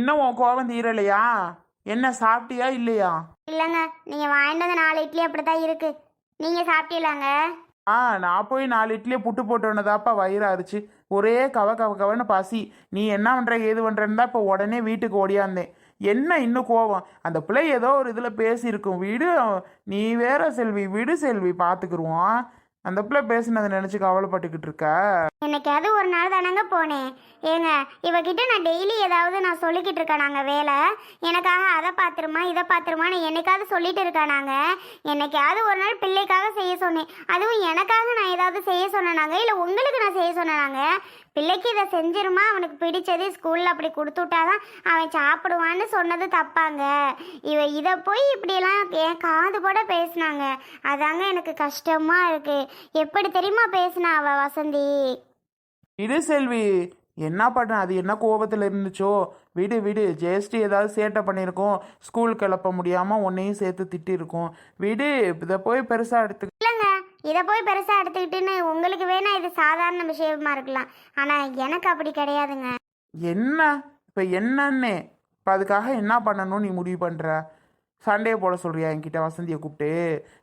இன்னும் உன் கோவம் தீரலையா? என்ன சாப்பிட்டியா இல்லையா? இல்லைங்க. நீங்கள் வாங்கிட்டு வந்த நாலு இட்லி அப்படி தான் இருக்குது நீங்கள் சாப்பிட்டீங்களாங்க? ஆ நான் போய் நாலு இட்லியை புட்டு போட்டோன்னதாப்பா வயிறு அரிச்சு ஒரே கவ கவ கவன்னு பசி. நீ என்ன பண்ற ஏது பண்றன்னு தான் இப்போ உடனே வீட்டுக்கு ஓடியாந்தேன். என்ன இன்னும் கோவம்? அந்த பிள்ளை ஏதோ ஒரு இதில் பேசியிருக்கும். விடு நீ வேற செல்வி விடு செல்வி பார்த்துக்குருவோம் அந்த பிள்ளை பேசினதை நினச்சி கவலைப்பட்டுக்கிட்டு இருக்க? என்னைக்காவது ஒரு நாள் தானங்க போனேன். ஏங்க இவகிட்ட நான் டெய்லி ஏதாவது நான் சொல்லிக்கிட்டு இருக்கேன் நாங்கள் வேலை. எனக்காக அதை பார்த்துருமா இதை பார்த்துருமான்னு என்னைக்காவது சொல்லிட்டு இருக்கேன் நாங்கள் என்னைக்காவது ஒரு நாள் பிள்ளைக்காக செய்ய சொன்னேன். அதுவும் எனக்காக நான் ஏதாவது செய்ய சொன்னேனாங்க? இல்லை உங்களுக்கு நான் செய்ய சொன்னேனாங்க? பிள்ளைக்கு இதை செஞ்சிருமா? அவனுக்கு பிடிச்சது ஸ்கூலில் அப்படி கொடுத்து விட்டாதான் அவன் சாப்பிடுவான்னு சொன்னது தப்பாங்க. இவ இதை போய் இப்படியெல்லாம் என் காது கூட பேசினாங்க. அதாங்க எனக்கு கஷ்டமாக இருக்கு. எப்படி தெரியுமா பேசினா அவ வசந்தி? விடு செல்வி என்ன பண்ண அது என்ன கோபத்தில் இருந்துச்சோ? விடு விடு. ஜெயஸ்டி ஏதாவது சேட்டை பண்ணியிருக்கோம். ஸ்கூல் கிளப்ப முடியாமல் உன்னையும் சேர்த்து திட்டிருக்கோம் விடு இதை போய் பெருசாக எடுத்து இதை போய் பெருசாக எடுத்துக்கிட்டுன்னு உங்களுக்கு வேணா இது சாதாரண விஷயமா இருக்கலாம். ஆனால் எனக்கு அப்படி கிடையாதுங்க. என்ன? இப்போ என்னன்னு? இப்போ அதுக்காக என்ன பண்ணணும்னு நீ முடிவு பண்ணுற சண்டையை போட சொல்கிறியா என்கிட்ட? வசந்தியை கூப்பிட்டு.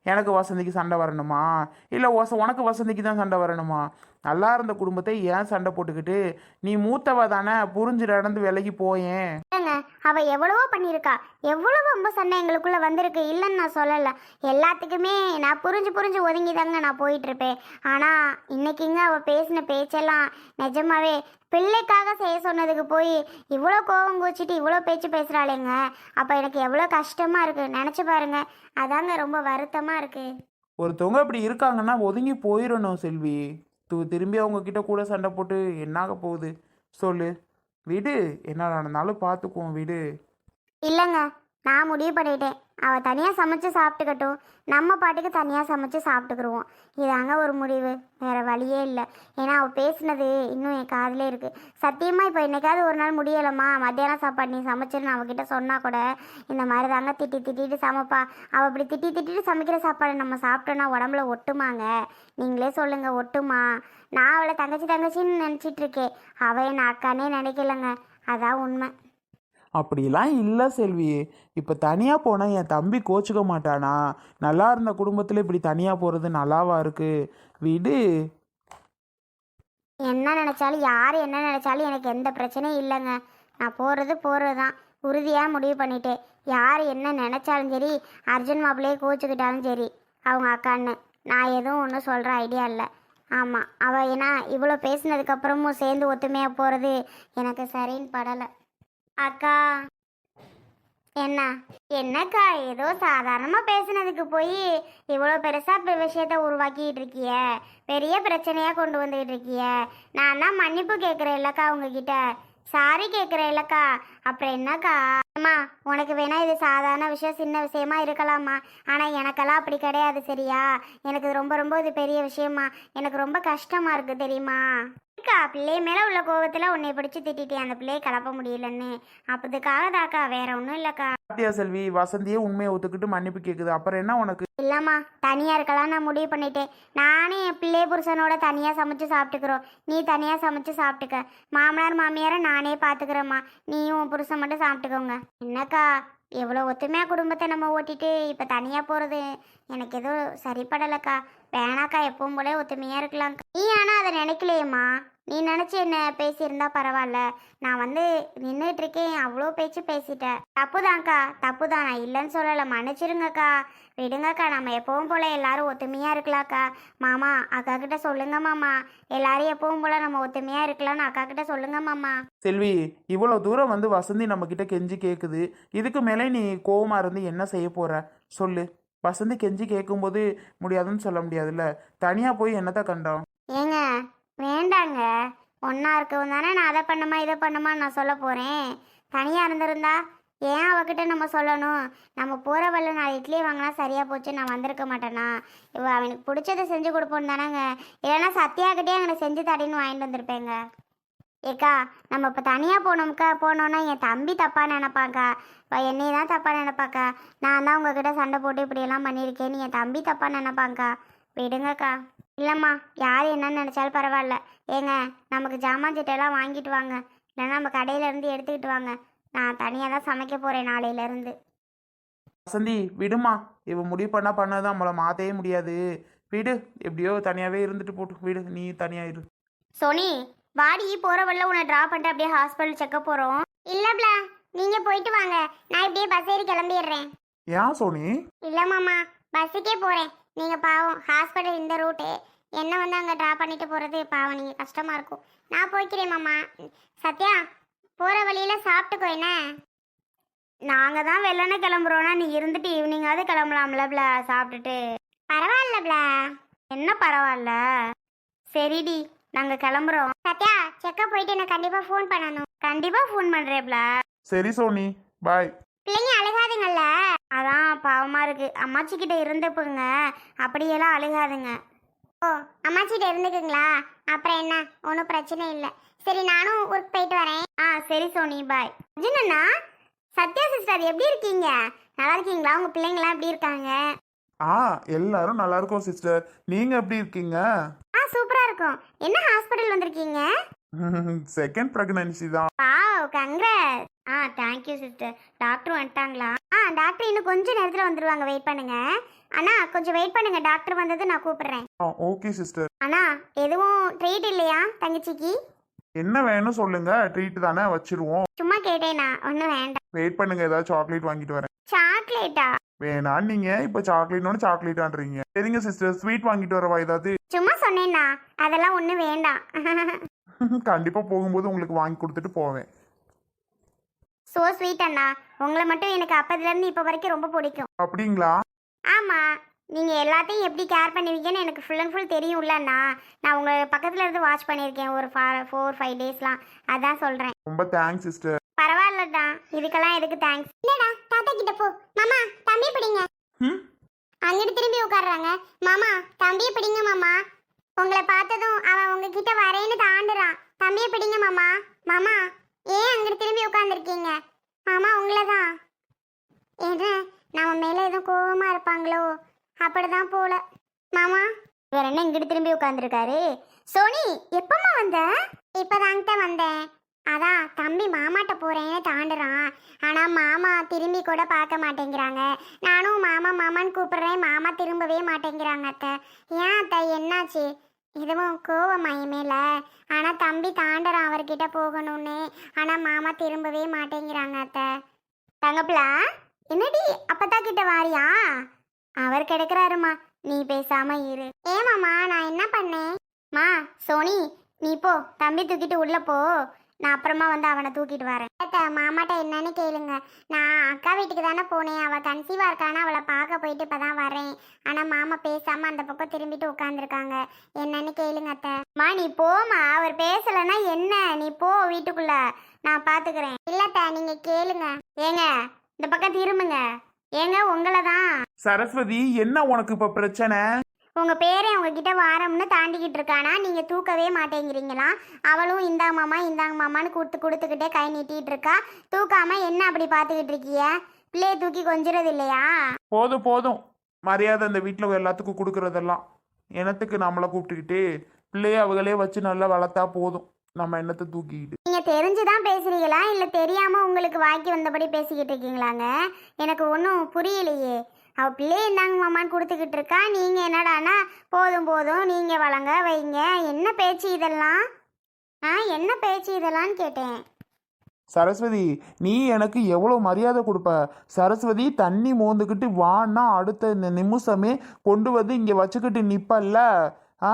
எனக்கு வசந்திக்கு சண்டை வரணுமா? இல்லை வச உனக்கு வசந்திக்கு தான் சண்டை வரணுமா? நல்லா இருந்த குடும்பத்தை ஏன் சண்டை போட்டுக்கிட்டு? நீ மூத்தவ தானே புரிஞ்சு நடந்து விலகி போயேன் அவ எவ்வளவோ பண்ணியிருக்கா. எவ்வளவோ ரொம்ப சண்டை எங்களுக்குள்ள வந்திருக்கு. இல்லைன்னு நான் சொல்லலை. எல்லாத்துக்குமே நான் புரிஞ்சு புரிஞ்சு ஒதுங்கி தாங்க நான் போயிட்டு இருப்பேன் ஆனால் இன்னைக்குங்க அவ பேசின பேச்செல்லாம் நிஜமாவே பிள்ளைக்காக செய்ய சொன்னதுக்கு போய் இவ்வளோ கோவம் கூச்சிட்டு இவ்வளோ பேச்சு பேசுகிறாளேங்க அப்போ எனக்கு எவ்வளோ கஷ்டமாக இருக்குது நினச்சி பாருங்க. அதாங்க ரொம்ப வருத்தமாக இருக்குது ஒருத்தவங்க இப்படி இருக்காங்கன்னா ஒதுங்கி போயிடணும் செல்வி. து திரும்பி அவங்கக்கிட்ட கூட சண்டை போட்டு என்னாக போகுது? சொல்லு. விடு. என்ன நடந்தாலும் பார்த்துக்குவோம் விடு. இல்லைங்க. நான் முடிவு பண்ணிட்டேன். அவள் தனியாக சமைச்சு சாப்பிட்டுக்கட்டும். நம்ம பாட்டுக்கு தனியாக சமைச்சு சாப்பிட்டுக்குருவோம். இதாங்க ஒரு முடிவு. வேற வழியே இல்லை. ஏன்னா அவள் பேசுனது இன்னும் என் காதிலே இருக்குது சத்தியமாக இப்போ என்னைக்காவது ஒரு நாள் முடியலம்மா. மத்தியானம் சாப்பாடு நீ சமைச்சிருன்னு அவகிட்ட சொன்னால் கூட இந்த மாதிரி தாங்க திட்டி திட்டிட்டு சமைப்பா. அவள் அப்படி திட்டி திட்டிட்டு சமைக்கிற சாப்பாடு நம்ம சாப்பிட்டோன்னா உடம்புல ஒட்டுமாங்க? நீங்களே சொல்லுங்கள் ஒட்டுமா? நான் அவளை தங்கச்சி தங்கச்சின்னு நினச்சிட்டு இருக்கேன். அவள் என்ன அக்கானே நினைக்கலங்க. அதான் உண்மை. அப்படிலாம் இல்லை செல்வி. இப்போ தனியாக போனால் என் தம்பி கோச்சுக்க மாட்டானா? நல்லா இருந்த குடும்பத்தில் இப்படி தனியாக போகிறது நல்லாவா இருக்கு? விடு. என்ன நினச்சாலும் யார் என்ன நினச்சாலும் எனக்கு எந்த பிரச்சனையும் இல்லைங்க. நான் போகிறது போகிறது தான் உறுதியாக முடிவு பண்ணிட்டேன். யார் என்ன நினச்சாலும் சரி அர்ஜுன் மாப்பிள்ளையே கோச்சுக்கிட்டாலும் சரி அவங்க அக்கான்னு நான் எதுவும் ஒன்றும் சொல்கிற ஐடியா இல்லை. ஆமாம் அவள் ஏன்னா இவ்வளோ பேசினதுக்கப்புறமும் சேர்ந்து ஒத்துமையாக போகிறது எனக்கு சரின்னு படலை. அக்கா. என்ன? என்னக்கா? ஏதோ சாதாரணமாக பேசினதுக்கு போய் இவ்வளோ பெருசாக விஷயத்த உருவாக்கிட்டு இருக்கிய. பெரிய பிரச்சனையாக கொண்டு வந்துகிட்டு இருக்கிய. நான் தான் மன்னிப்பு கேட்குறேன் இல்லைக்கா உங்ககிட்ட. சாரி கேட்குறேன் இல்லக்கா. அப்புறம் என்னக்கா? அம்மா உனக்கு வேணா இது சாதாரண விஷயம் சின்ன விஷயமா இருக்கலாமா? ஆனால் எனக்கெல்லாம் அப்படி கிடையாது சரியா? எனக்கு இது ரொம்ப ரொம்ப இது பெரிய விஷயமா? எனக்கு ரொம்ப கஷ்டமாக இருக்குது தெரியுமா? அக்கா பிள்ளை மேலே உள்ள கோவத்தில் உன்னை பிடிச்சி திட்டிட்டேன் அந்த பிள்ளையை கலப்ப முடியலன்னு. அப்பதுக்காக தாக்கா வேற ஒன்றும் இல்லைக்கா. பாத்தியா செல்வி வசந்தியே உண்மையை ஒத்துக்கிட்டு மன்னிப்பு கேட்குது அப்புறம் என்ன உனக்கு? இல்லைம்மா தனியாக இருக்கலாம் நான் முடிவு பண்ணிட்டேன். நானே என் பிள்ளை புருஷனோட தனியாக சமைச்சு சாப்பிட்டுக்கிறோம். நீ தனியாக சமைச்சு சாப்பிட்டுக்க. மாமனார் மாமியாரை நானே பார்த்துக்கிறேம்மா நீயும் உன் புருஷன் மட்டும் சாப்பிட்டுக்கோங்க. என்னக்கா எவ்வளோ ஒத்துமையாக குடும்பத்தை நம்ம ஓட்டிட்டு இப்போ தனியாக போகிறது எனக்கு எதுவும் சரிப்படலைக்கா. வேணாக்கா எப்பவும் போல ஒத்துமையாக இருக்கலாம்க்கா. நீ ஆனால் அதை நினைக்கலையேம்மா. நீ நினச்சி என்ன பேசியிருந்தா பரவாயில்ல. நான் வந்து நின்றுட்டு இருக்கேன் அவ்வளோ பேச்சு பேசிட்டேன். தப்புதான்க்கா தப்புதான். நான் இல்லைன்னு சொல்லலை. மன்னிச்சிருங்கக்கா. விடுங்கக்கா நம்ம எப்பவும் போல எல்லாரும் ஒத்துமையாக இருக்கலாம்க்கா. மாமா அக்கா கிட்ட சொல்லுங்க மாமா. எல்லாரும் எப்பவும் போல நம்ம ஒத்துமையாக இருக்கலாம்னு அக்கா கிட்ட சொல்லுங்க மாமா. செல்வி இவ்வளோ தூரம் வந்து வசந்தி நம்ம கிட்ட கெஞ்சி கேட்குது இதுக்கு மேலே நீ கோவமா இருந்து என்ன செய்ய போற? சொல்லு. வசந்தி கெஞ்சி கேட்கும்போது முடியாதுன்னு சொல்ல முடியாதுல்ல? தனியாக போய் என்னத்த கண்டோம்? ஏங்க வேண்டாங்க. ஒன்றா இருக்கவும் தானே நான் அதை பண்ணுமா இதை பண்ணுமா நான் சொல்ல போகிறேன் தனியாக இருந்திருந்தா ஏன் அவகிட்ட நம்ம சொல்லணும்? நம்ம போகிற வழில நான் இட்லி வாங்கினா சரியாக போச்சு நான் வந்திருக்க மாட்டேனா? இவ அவனுக்கு பிடிச்சதை செஞ்சு கொடுப்போம் தானேங்க. இல்லைன்னா சத்யாக்கிட்டே அவனை செஞ்சு தடின்னு வாங்கிட்டு வந்திருப்பேங்க. ஏக்கா நம்ம இப்போ தனியாக போனோம்க்கா போனோன்னா என் தம்பி தப்பாக நினப்பாக்கா? இப்போ என்னை தான் தப்பாக நினைப்பாக்கா? நான் தான் உங்ககிட்ட சண்டை போட்டு இப்படியெல்லாம் பண்ணியிருக்கேன்னு என் தம்பி தப்பாக நினைப்பாங்க்கா விடுங்கக்கா. இல்லைம்மா யார் என்னன்னு நினச்சாலும் பரவாயில்ல. ஏங்க நமக்கு ஜாமான் சட்டையெல்லாம் வாங்கிட்டு வாங்க. இல்லைன்னா நம்ம கடையில இருந்து எடுத்துக்கிட்டு வாங்க. நான் தனியாக தான் சமைக்க போகிறேன் நாளையிலேருந்து வசந்தி விடுமா இவ முடிவு பண்ணா பண்ணதான் நம்மளை மாற்றவே முடியாது. விடு எப்படியோ தனியாகவே இருந்துட்டு போட்டு விடு. நீ தனியாக இரு. சோனி வாடி போகிற வழில உன்னை ட்ரா பண்ணிட்டு அப்படியே ஹாஸ்பிட்டல் செக்கப் போகிறோம் இல்லைப்ல நீங்கள் போயிட்டு வாங்க. நான் இப்படியே பஸ் ஏறி கிளம்பிடுறேன். ஏன் சோனி? இல்லை மாமா பஸ்ஸுக்கே போகிறேன் நீங்கள் பாவம் ஹாஸ்பிட்டல் இந்த ரூட்டு என்ன வந்து அங்கே ட்ரா பண்ணிட்டு போகிறது பாவம் நீங்கள் கஷ்டமாக இருக்கும். நான் போய்க்கிறேன் மாமா. சத்யா போகிற வழியில் சாப்பிட்டுக்கோ என்ன? நாங்கள் தான் வெள்ளன கிளம்புறோன்னா நீ இருந்துட்டு ஈவினிங்காவது கிளம்பலாம்ல சாப்பிட்டுட்டு. பரவாயில்லப்ல என்ன பரவாயில்ல? சரிடி நாங்கள் கிளம்புறோம். சத்யா செக்கப் போயிட்டு எனக்கு கண்டிப்பாக ஃபோன் பண்ணணும். கண்டிப்பாக ஃபோன் பண்ணுறேப்ல சரி சோனி. பாய் பிள்ளைங்க அழுகாதுங்கல்ல? அதான் பாவமா இருக்கு. அம்மாச்சி கிட்ட இருந்துப்புங்க அப்படியெல்லாம் அழுகாதுங்க. ஓ அம்மாச்சிட்ட இருந்துக்குங்களா? அப்புறம் என்ன? ஒன்றும் பிரச்சனை இல்லை. சரி நானும் ஒர்க் போயிட்டு வரேன். ஆ சரி சோனி பாய் அர்ஜுனண்ணா சத்யா சிஸ்டர் எப்படி இருக்கீங்க? நல்லா இருக்கீங்களா? உங்க பிள்ளைங்களாம் எப்படி இருக்காங்க? ஆ எல்லாரும் நல்லா இருக்கோம் சிஸ்டர் நீங்க எப்படி இருக்கீங்க? ஆ சூப்பரா இருக்கும். என்ன ஹாஸ்பிட்டல் வந்திருக்கீங்க? செகண்ட் பிரெக்னன்சி தான். வாவ் கங்க்ராட் ஆ தேங்க்யூ சிஸ்டர் டாக்டர் வந்துட்டாங்களா? ஆ டாக்டர் இன்னும் கொஞ்சம் நேரத்தில் வந்துருவாங்க. வெயிட் பண்ணுங்க. அண்ணா கொஞ்சம் வெயிட் பண்ணுங்க. டாக்டர் வந்தது நான் கூப்பிடுறேன். ஓகே சிஸ்டர் அண்ணா எதுவும் ட்ரீட் இல்லையா தங்கச்சிக்கு? என்ன வேணும் சொல்லுங்க. ட்ரீட் தானே வச்சிருவோம். சும்மா கேட்டேனா ஒன்றும் வேண்டாம். வெயிட் பண்ணுங்க. ஏதாவது சாக்லேட் வாங்கிட்டு வரேன். சாக்லேட்டா வேணாம் நீங்க. இப்ப சாக்லேட்னு சாக்லேட்டான்றீங்க சரிங்க சிஸ்டர் ஸ்வீட் வாங்கிட்டு வரவா ஏதாவது. சும்மா சொன்னேண்ணா அதெல்லாம் ஒன்றும் வேண்டாம். கண்டிப்பா போகும்போது உங்களுக்கு வாங்கி கொடுத்துட்டு போவேன். ஸோ ஸ்வீட் அண்ணா. உங்களை மட்டும் எனக்கு அப்பதுலேருந்து இப்போ வரைக்கும் ரொம்ப பிடிக்கும். அப்படிங்களா? ஆமாம் நீங்கள் எல்லாத்தையும் எப்படி கேர் பண்ணுவீங்கன்னு எனக்கு ஃபுல் அண்ட் ஃபுல் தெரியும்ல அண்ணா. நான் உங்கள் பக்கத்தில் இருந்து வாட்ச் பண்ணியிருக்கேன். ஒரு ஃபோர் ஃபைவ் டேஸ்லாம் அதான் சொல்கிறேன் ரொம்ப தேங்க்ஸ் சிஸ்டர் பரவாயில்லடா. இதுக்கெல்லாம் எதுக்கு தேங்க்ஸ் இல்லடா தாத்தா கிட்ட போ. மாமா தம்பி பிடிங்க. அங்கிட்டு திரும்பி உட்கார்றாங்க. மாமா தம்பியை பிடிங்க மாமா. உங்களை பார்த்ததும் அவன் உங்ககிட்ட வரேன்னு தாண்டுறான். தம்பியை பிடிங்க மாமா. மாமா ஏன் அங்கிட்டு திரும்பி உட்காந்துருக்கீங்க மாமா உங்களை தான் என்ன நம்ம மேலே எதுவும் கோவமா இருப்பாங்களோ? அப்படிதான் போல. மாமா? வேற என்ன இங்கிட்டு திரும்பி உட்காந்துருக்காரு சோனி எப்பம்மா வந்த? இப்பதாங்கிட்ட வந்தேன். அதான் தம்பி மாமாட்ட போறேன்னு தாண்டுறான். ஆனா மாமா திரும்பி கூட பார்க்க மாட்டேங்கிறாங்க. நானும் மாமா மாமான்னு கூப்பிடுறேன். மாமா திரும்பவே மாட்டேங்கிறாங்க அத்தை. ஏன் அத்தை என்னாச்சு? இதுவும் கோவமா என் மேல. ஆனா தம்பி தாண்டறான் அவர்கிட்ட போகணும்னு. ஆனா மாமா திரும்பவே மாட்டேங்கிறாங்க அத்தை. தங்கப்பிலா என்னடி அப்பத்தா கிட்ட வாரியா? அவர் கிடைக்கிறாருமா. நீ பேசாம இரு. ஏமாமா நான் என்ன பண்ணேன்? மா சோனி நீ போ. தம்பி தூக்கிட்டு உள்ள போ. நான் அப்புறமா வந்து அவனை தூக்கிட்டு வரேன். அத்தை, மாமாட்ட என்னன்னு கேளுங்க. நான் அக்கா வீட்டுக்கு தானே போனேன். அவள் கன்சீவாக இருக்கானா அவளை பார்க்க போயிட்டு இப்போ தான் வரேன். ஆனால் மாமா பேசாமல் அந்த பக்கம் திரும்பிட்டு உட்காந்துருக்காங்க என்னன்னு கேளுங்க அத்தை. நீ போமா அவர் பேசலைன்னா என்ன? நீ போ வீட்டுக்குள்ள. நான் பார்த்துக்கிறேன் இல்லத்த நீங்கள் கேளுங்க. ஏங்க இந்த பக்கம் திரும்புங்க. ஏங்க உங்களை தான் சரஸ்வதி என்ன உனக்கு இப்ப பிரச்சனை? உங்க பேரை உங்ககிட்ட வாரம்னு தாண்டிக்கிட்டு இருக்கானா? நீங்க தூக்கவே மாட்டேங்கிறீங்களா? அவளும் இந்தாங்க மாமா இந்தாங்க மாமான்னு கொடுத்து கொடுத்துக்கிட்டே கை நீட்டிட்டு இருக்கா. தூக்காம என்ன அப்படி பார்த்துக்கிட்டு இருக்கீங்க பிள்ளைய தூக்கி கொஞ்சிறது இல்லையா? போதும் போதும். மரியாதை அந்த வீட்டில் எல்லாத்துக்கும் கொடுக்கறதெல்லாம். என்னத்துக்கு நம்மளை கூப்பிட்டுக்கிட்டு? பிள்ளைய அவங்களே வச்சு நல்லா வளர்த்தா போதும். நம்ம என்னத்தை தூக்கிக்கிட்டு? நீங்க தெரிஞ்சுதான் பேசுறீங்களா? இல்ல தெரியாம உங்களுக்கு வாக்கி வந்தபடி பேசிக்கிட்டு இருக்கீங்களாங்க? எனக்கு ஒன்றும் புரியலையே. அவ பிள்ளைய இந்தாங்க மாமான்னு கொடுத்துக்கிட்டு இருக்கா. நீங்கள் என்னடானா போதும் போதும் நீங்கள் வளங்க வைங்க. என்ன பேச்சு இதெல்லாம்? ஆ என்ன பேச்சு இதெல்லாம் கேட்டேன். சரஸ்வதி நீ எனக்கு எவ்வளோ மரியாதை கொடுப்ப. சரஸ்வதி தண்ணி மோந்துக்கிட்டு வான்னா அடுத்த இந்த நிமிஷமே கொண்டு வந்து இங்கே வச்சுக்கிட்டு நிற்பல்ல ஆ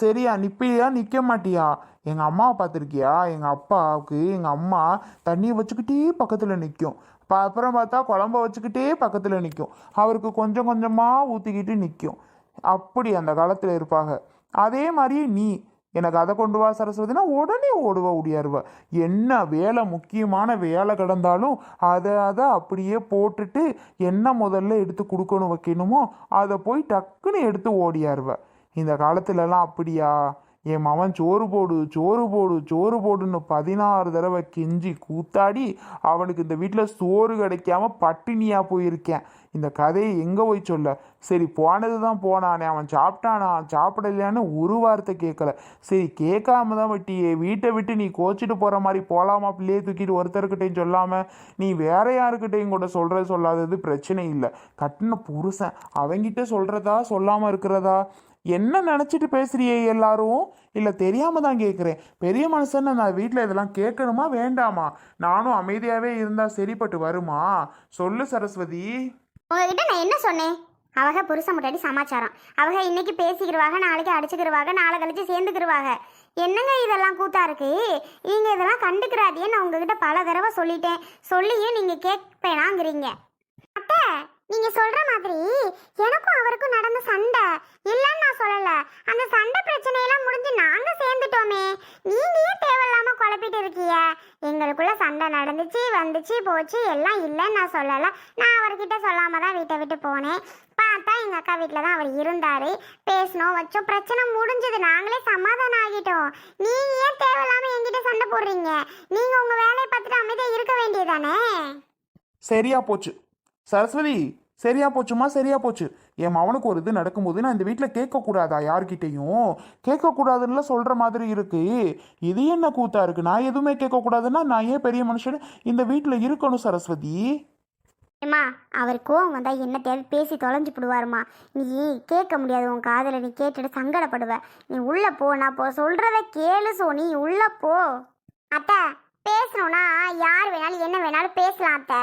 சரியா நிப்பியா நிற்க மாட்டியா? எங்கள் அம்மாவை பார்த்துருக்கியா? எங்கள் அப்பாவுக்கு எங்கள் அம்மா தண்ணியை வச்சுக்கிட்டே பக்கத்தில் நிற்கும் அப்புறம் பார்த்தா குழம்ப வச்சுக்கிட்டே பக்கத்தில் நிற்கும் அவருக்கு கொஞ்சம் கொஞ்சமாக ஊற்றிக்கிட்டு நிற்கும் அப்படி அந்த காலத்தில் இருப்பாங்க. அதே மாதிரியே நீ எனக்கு அதை கொண்டு வா சரஸ்வதினா உடனே ஓடுவ ஓடியாருவ. என்ன வேலை முக்கியமான வேலை கிடந்தாலும் அதை அதை அப்படியே போட்டுட்டு என்ன முதல்ல எடுத்து கொடுக்கணும் வைக்கணுமோ அதை போய் டக்குன்னு எடுத்து ஓடியாருவ. இந்த காலத்துலலாம் அப்படியா? என் மவன் சோறு போடு சோறு போடு சோறு போடுன்னு பதினாறு தடவை கெஞ்சி கூத்தாடி அவனுக்கு இந்த வீட்டில் சோறு கிடைக்காம பட்டினியாக போயிருக்கேன். இந்த கதையை எங்கே போய் சொல்ல? சரி போனது தான் போனானே. அவன் சாப்பிட்டானா? சாப்பிடலையான்னு ஒரு வார்த்தை கேட்கல. சரி கேட்காம தான் வட்டியே. வீட்டை விட்டு நீ கோச்சிட்டு போகிற மாதிரி போகலாமா பிள்ளையை தூக்கிட்டு ஒருத்தர்கிட்டையும் சொல்லாமல் நீ வேற யாருக்கிட்டையும் கூட சொல்கிற சொல்லாதது பிரச்சனை இல்லை. கட்டின புருஷன். அவங்கிட்ட சொல்கிறதா சொல்லாமல் இருக்கிறதா? என்ன நினச்சிட்டு பேசுறியே எல்லாரும்? இல்லை தெரியாமல் தான் கேட்குறேன் பெரிய மனுஷன் நான் வீட்டில் இதெல்லாம் கேட்கணுமா வேண்டாமா? நானும் அமைதியாகவே இருந்தால் சரிப்பட்டு வருமா? சொல்லு சரஸ்வதி. உங்ககிட்ட நான் என்ன சொன்னேன்? அவங்க புருஷன் முட்டாடி சமாச்சாரம். அவங்க இன்னைக்கு பேசிக்கிறவாக நாளைக்கு அடிச்சுக்கிருவாங்க நாளை கழிச்சு சேர்ந்துக்கிருவாங்க என்னங்க இதெல்லாம் கூத்தா இருக்கு? நீங்க இதெல்லாம் கண்டுக்கிறாதே நான் உங்ககிட்ட பல தடவை சொல்லிட்டேன். சொல்லியும் நீங்க கேட்பேனாங்கிறீங்க. நீங்க சொல்ற மாதிரி எனக்கும் அவருக்கும் நடந்த சண்டை இல்லைன்னு நான் சொல்லல. அந்த சண்டை பிரச்சனையெல்லாம் முடிஞ்சு நாங்க சேர்ந்துட்டோமே. நீங்க ஏன் தேவையில்லாம குழப்பிட்டு இருக்கீங்க. எங்களுக்குள்ள சண்டை நடந்துச்சு வந்துச்சு போச்சு எல்லாம் இல்லைன்னு நான் சொல்லல. நான் அவர்கிட்ட சொல்லாம தான் வீட்டை விட்டு போனேன். பார்த்தா எங்க அக்கா வீட்டில் தான் அவர் இருந்தாரு. பேசினோம் வச்சோம். பிரச்சனை முடிஞ்சது. நாங்களே சமாதானம் ஆகிட்டோம். நீங்க ஏன் தேவையில்லாம என்கிட்ட சண்டை போடுறீங்க? நீங்க உங்க வேலையை பார்த்துட்டு அமைதியா இருக்க வேண்டியதானே சரியா போச்சு. சரஸ்வதி சரியா போச்சுமா? சரியா போச்சு. என் மவனுக்கு ஒரு இது நடக்கும்போது நான் இந்த வீட்டில் கேட்கக்கூடாதா யார்கிட்டையும்? கேட்கக்கூடாதுன்னு சொல்கிற மாதிரி இருக்கு. இது என்ன கூத்தா இருக்கு? நான் எதுவுமே கேட்கக்கூடாதுன்னா நான் ஏன் பெரிய மனுஷன்? இந்த வீட்டில் இருக்கணும் சரஸ்வதி. ஏம்மா அவர் கோவம் வந்தால் என்ன தேவை பேசி தொலைஞ்சு போடுவாருமா நீ கேட்க முடியாது உன் காதில் நீ கேட்டுட்டு சங்கடப்படுவ. நீ உள்ளே போ நான் போ. சொல்கிறத கேளு சோனி உள்ளே போ. அத்தை பேசணும்னா யார் வேணாலும் என்ன வேணாலும் பேசலாம் அத்தை.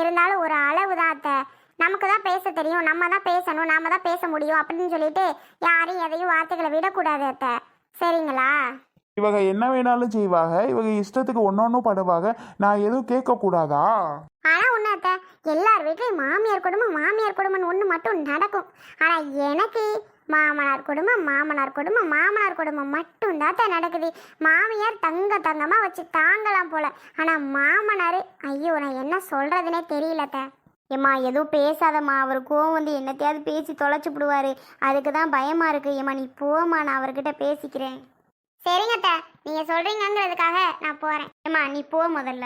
இருந்தாலும் ஒரு அளவு தான் அத்தை. நமக்கு தான் பேச தெரியும் நம்ம தான் பேசணும் நாம தான் பேச முடியும் அப்படின்னு சொல்லிட்டு யாரையும் எதையும் வார்த்தைகளை விடக்கூடாது அத்தை. சரிங்களா? இவங்க என்ன வேணாலும் செய்வாங்க இவங்க இஷ்டத்துக்கு ஒன்னொன்னும் படுவாங்க நான் எதுவும் கேட்கக்கூடாதா? ஆனா ஒண்ணு அத்தை எல்லார் வீட்லயும் மாமியார் குடும்பம் மாமியார் குடும்பம்னு ஒண்ணு மட்டும் நடக்கும். ஆனா எனக்கு மாமனார் குடும்பம் மாமனார் குடும்பம் மாமனார் குடும்பம் மட்டும் தான் நடக்குது. மாமியார் தங்க தங்கமா வச்சு தாங்கலாம் போல. ஆனா மாமனார் ஐயோ நான் என்ன சொல்றதுனே தெரியல ஏம்மா எதுவும் பேசாதம்மா. அவர் கோவம் வந்து என்னத்தையாவது பேசி தொலைச்சி விடுவாரு. அதுக்கு தான் பயமாக இருக்கு. ஏம்மா நீ போம்மா நான் அவர்கிட்ட பேசிக்கிறேன். சரிங்க அத்தை. நீங்க நான் போகிறேன் ஏம்மா நீ போ முதல்ல.